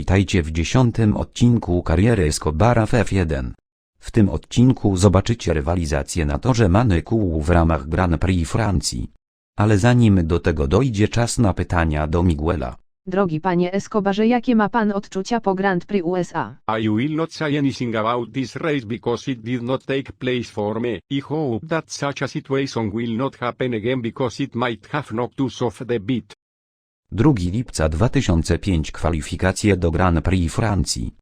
witajcie w dziesiątym odcinku kariery Escobara w F1. W tym odcinku zobaczycie rywalizację na torze Manykułu w ramach Grand Prix Francji. Ale zanim do tego dojdzie czas na pytania do Miguela. Drogi panie Escobarze, jakie ma pan odczucia po Grand Prix USA? I will not say anything about this race because it did not take place for me. I hope that such a situation will not happen again because it might have knocked us off the beat. 2 lipca 2005 kwalifikacje do Grand Prix Francji.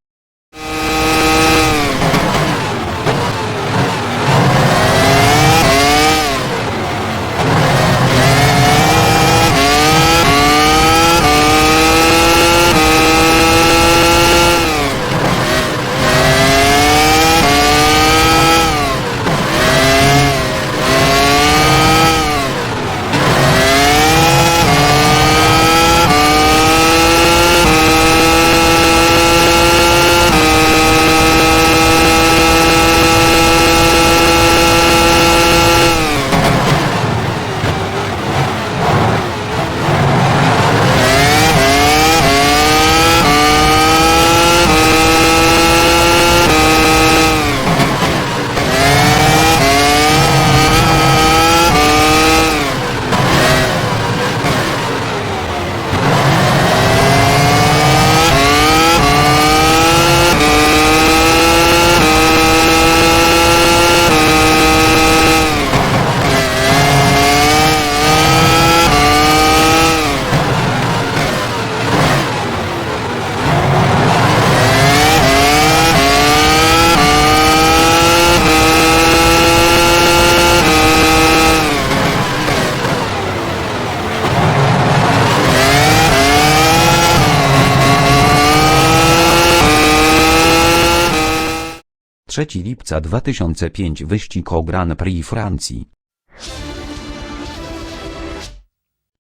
Trzeci lipca 2005 wyścig o Grand Prix Francji.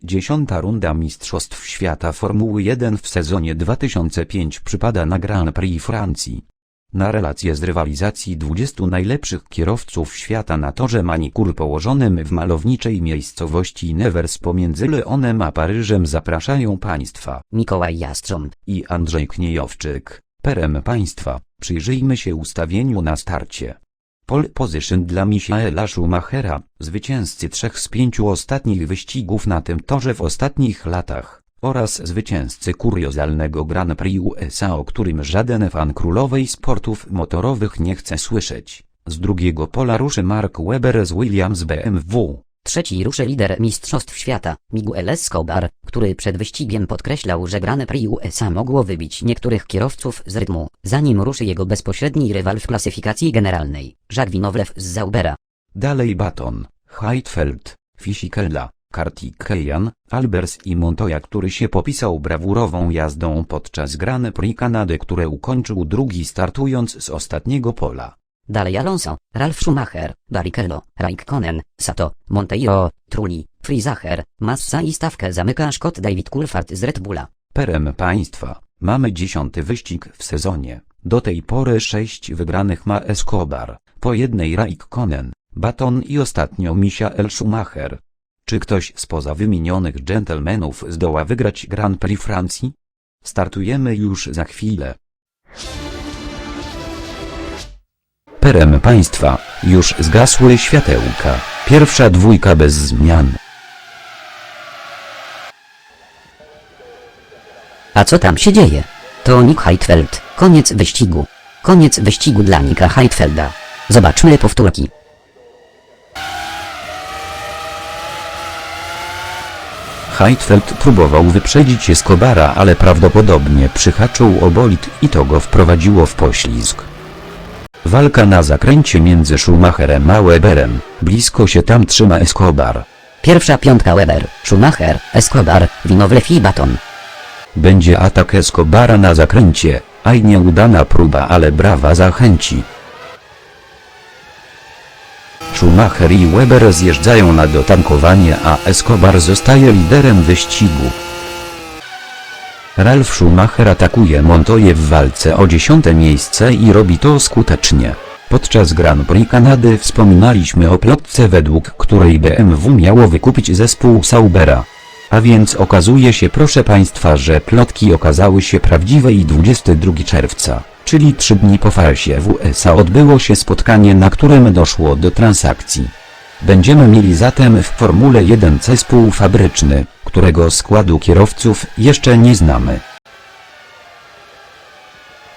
Dziesiąta runda Mistrzostw Świata Formuły 1 w sezonie 2005 przypada na Grand Prix Francji. Na relację z rywalizacji 20 najlepszych kierowców świata na torze Manikur położonym w malowniczej miejscowości Nevers pomiędzy Leonem a Paryżem zapraszają Państwa Mikołaj Jastrząb, i Andrzej Kniejowczyk, perem państwa, przyjrzyjmy się ustawieniu na starcie. Pole position dla Michaela Schumachera, zwycięzcy trzech z pięciu ostatnich wyścigów na tym torze w ostatnich latach, oraz zwycięzcy kuriozalnego Grand Prix USA, o którym żaden fan królowej sportów motorowych nie chce słyszeć. Z drugiego pola ruszy Mark Webber z Williams BMW. Trzeci ruszy lider Mistrzostw Świata, Miguel Escobar, który przed wyścigiem podkreślał, że Grand Prix USA mogło wybić niektórych kierowców z rytmu, zanim ruszy jego bezpośredni rywal w klasyfikacji generalnej, Jacques Villeneuve z Zaubera. Dalej Baton, Heidfeld, Fisichella, Kartikeyan, Albers i Montoya, który się popisał brawurową jazdą podczas Grand Prix Kanady, które ukończył drugi startując z ostatniego pola. Dalej Alonso, Ralf Schumacher, Barrichello, Raikkonen, Sato, Monteiro, Trulli, Frizacher, Massa i stawkę zamyka Scott David Coulthard z Red Bulla. Perem państwa, mamy dziesiąty wyścig w sezonie. Do tej pory sześć wygranych ma Escobar, po jednej Raikkonen, Baton i ostatnio Michael Schumacher. Czy ktoś spoza wymienionych dżentelmenów zdoła wygrać Grand Prix Francji? Startujemy już za chwilę. Perem państwa, już zgasły światełka. Pierwsza dwójka bez zmian. A co tam się dzieje? To Nick Heidfeld, koniec wyścigu. Koniec wyścigu dla Nicka Heidfelda. Zobaczmy powtórki. Heidfeld próbował wyprzedzić Escobara, ale prawdopodobnie przyhaczył o bolid i to go wprowadziło w poślizg. Walka na zakręcie między Schumacherem a Weberem, blisko się tam trzyma Escobar. Pierwsza piątka Weber, Schumacher, Escobar, Villeneuve i Baton. Będzie atak Escobara na zakręcie, a i nieudana próba, ale brawa zachęci. Schumacher i Weber zjeżdżają na dotankowanie, a Escobar zostaje liderem wyścigu. Ralf Schumacher atakuje Montoya w walce o dziesiąte miejsce i robi to skutecznie. Podczas Grand Prix Kanady wspominaliśmy o plotce według której BMW miało wykupić zespół Saubera. A więc okazuje się proszę państwa, że plotki okazały się prawdziwe i 22 czerwca, czyli 3 dni po farsie w USA odbyło się spotkanie na którym doszło do transakcji. Będziemy mieli zatem w Formule 1 zespół fabryczny, którego składu kierowców jeszcze nie znamy.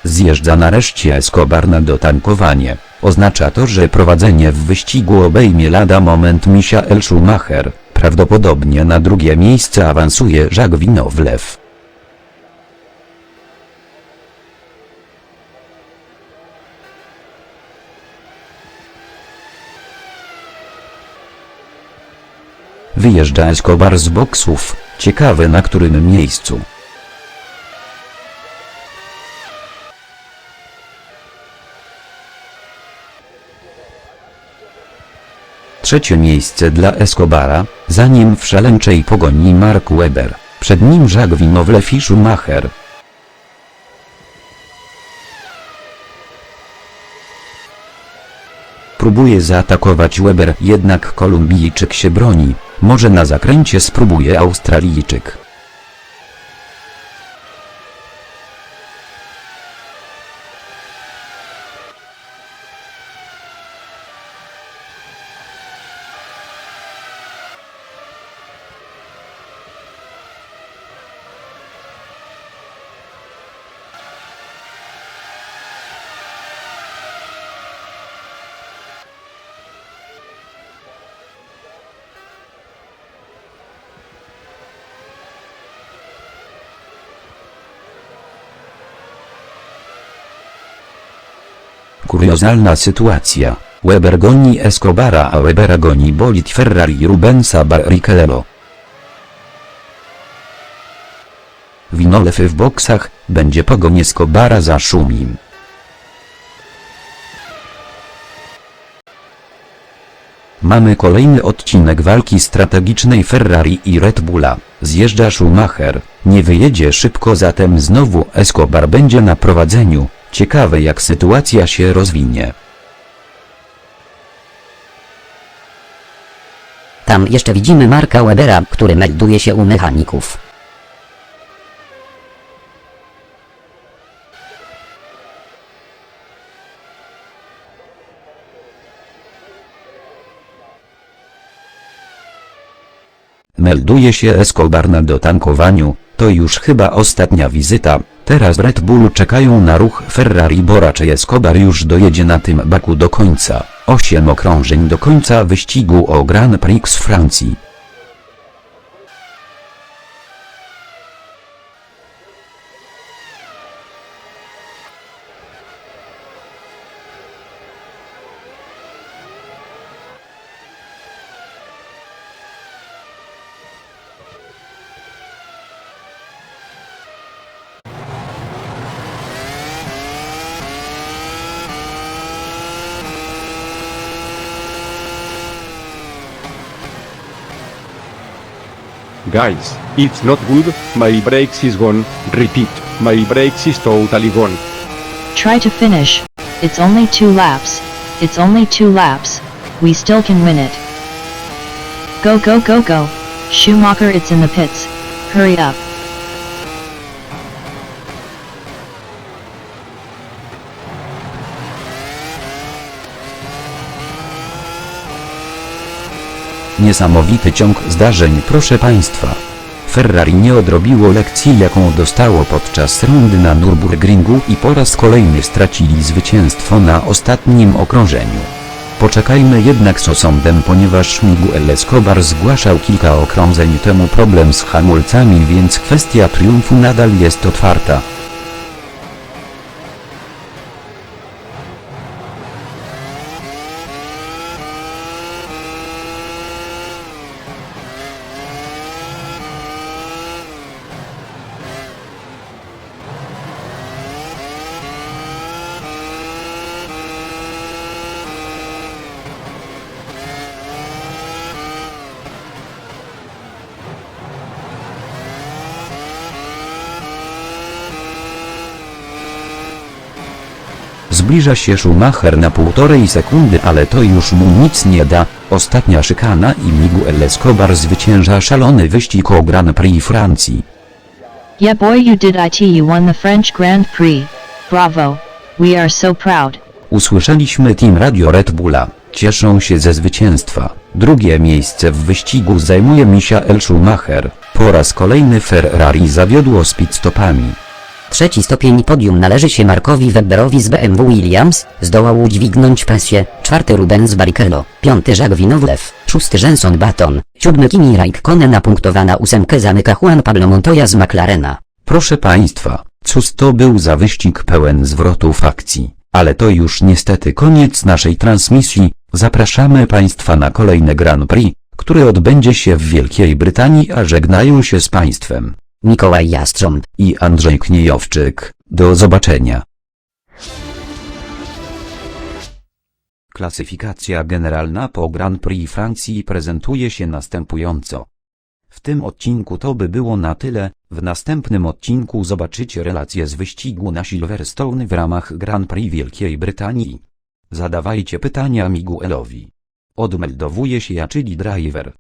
Zjeżdża nareszcie Escobar na dotankowanie. Oznacza to, że prowadzenie w wyścigu obejmie lada moment Michael Schumacher. Prawdopodobnie na drugie miejsce awansuje Jacques Villeneuve. Wyjeżdża Escobar z boksów, ciekawe na którym miejscu. Trzecie miejsce dla Escobara, za nim w szaleńczej pogoni Mark Webber, przed nim Jacques Villeneuve i. Próbuje zaatakować Weber, jednak Kolumbijczyk się broni, może na zakręcie spróbuje Australijczyk. Kuriozalna sytuacja. Weber goni Escobara, a Webera goni bolid Ferrari Rubensa Barrichello. Winolew w boksach, będzie pogoń Escobara za Szumim. Mamy kolejny odcinek walki strategicznej Ferrari i Red Bulla. Zjeżdża Schumacher, nie wyjedzie szybko zatem znowu Escobar będzie na prowadzeniu. Ciekawe jak sytuacja się rozwinie. Tam jeszcze widzimy Marka Webera, który melduje się u mechaników. Melduje się Escobar na dotankowaniu, to już chyba ostatnia wizyta, teraz Red Bullu czekają na ruch Ferrari bo raczej Escobar już dojedzie na tym baku do końca, 8 okrążeń do końca wyścigu o Grand Prix Francji. Guys, it's not good, my brakes is gone, repeat, my brakes is totally gone. Try to finish. It's only two laps. It's only two laps. We still can win it. Go go go go. Schumacher it's in the pits. Hurry up. Niesamowity ciąg zdarzeń proszę Państwa. Ferrari nie odrobiło lekcji jaką dostało podczas rundy na Nürburgringu i po raz kolejny stracili zwycięstwo na ostatnim okrążeniu. Poczekajmy jednak z osądem ponieważ Miguel Escobar zgłaszał kilka okrążeń temu problem z hamulcami więc kwestia triumfu nadal jest otwarta. Zbliża się Schumacher na półtorej sekundy ale to już mu nic nie da, Ostatnia szykana i Miguel Escobar zwycięża szalony wyścig o Grand Prix Francji. Yeah boy you did it you won the French Grand Prix. Bravo. We are so proud. Usłyszeliśmy Team Radio Red Bulla. Cieszą się ze zwycięstwa. Drugie miejsce w wyścigu zajmuje Michael Schumacher. Po raz kolejny Ferrari zawiodło z pitstopami. Trzeci stopień podium należy się Markowi Webberowi z BMW Williams, zdołał udźwignąć presję, czwarty Rubens Barrichello, piąty Jacques Villeneuve, szósty Jenson Button, siódmy Kimi Raikkonen a punktowana ósemkę zamyka Juan Pablo Montoya z McLarena. Proszę Państwa, cóż to był za wyścig pełen zwrotów akcji. Ale to już niestety koniec naszej transmisji. Zapraszamy Państwa na kolejne Grand Prix, które odbędzie się w Wielkiej Brytanii, a żegnają się z Państwem Mikołaj Jastrząb. i Andrzej Kniejowczyk. Do zobaczenia. Klasyfikacja generalna po Grand Prix Francji prezentuje się następująco. W tym odcinku to by było na tyle, w następnym odcinku zobaczycie relacje z wyścigu na Silverstone w ramach Grand Prix Wielkiej Brytanii. Zadawajcie pytania Miguelowi. Odmeldowuje się ja czyli driver.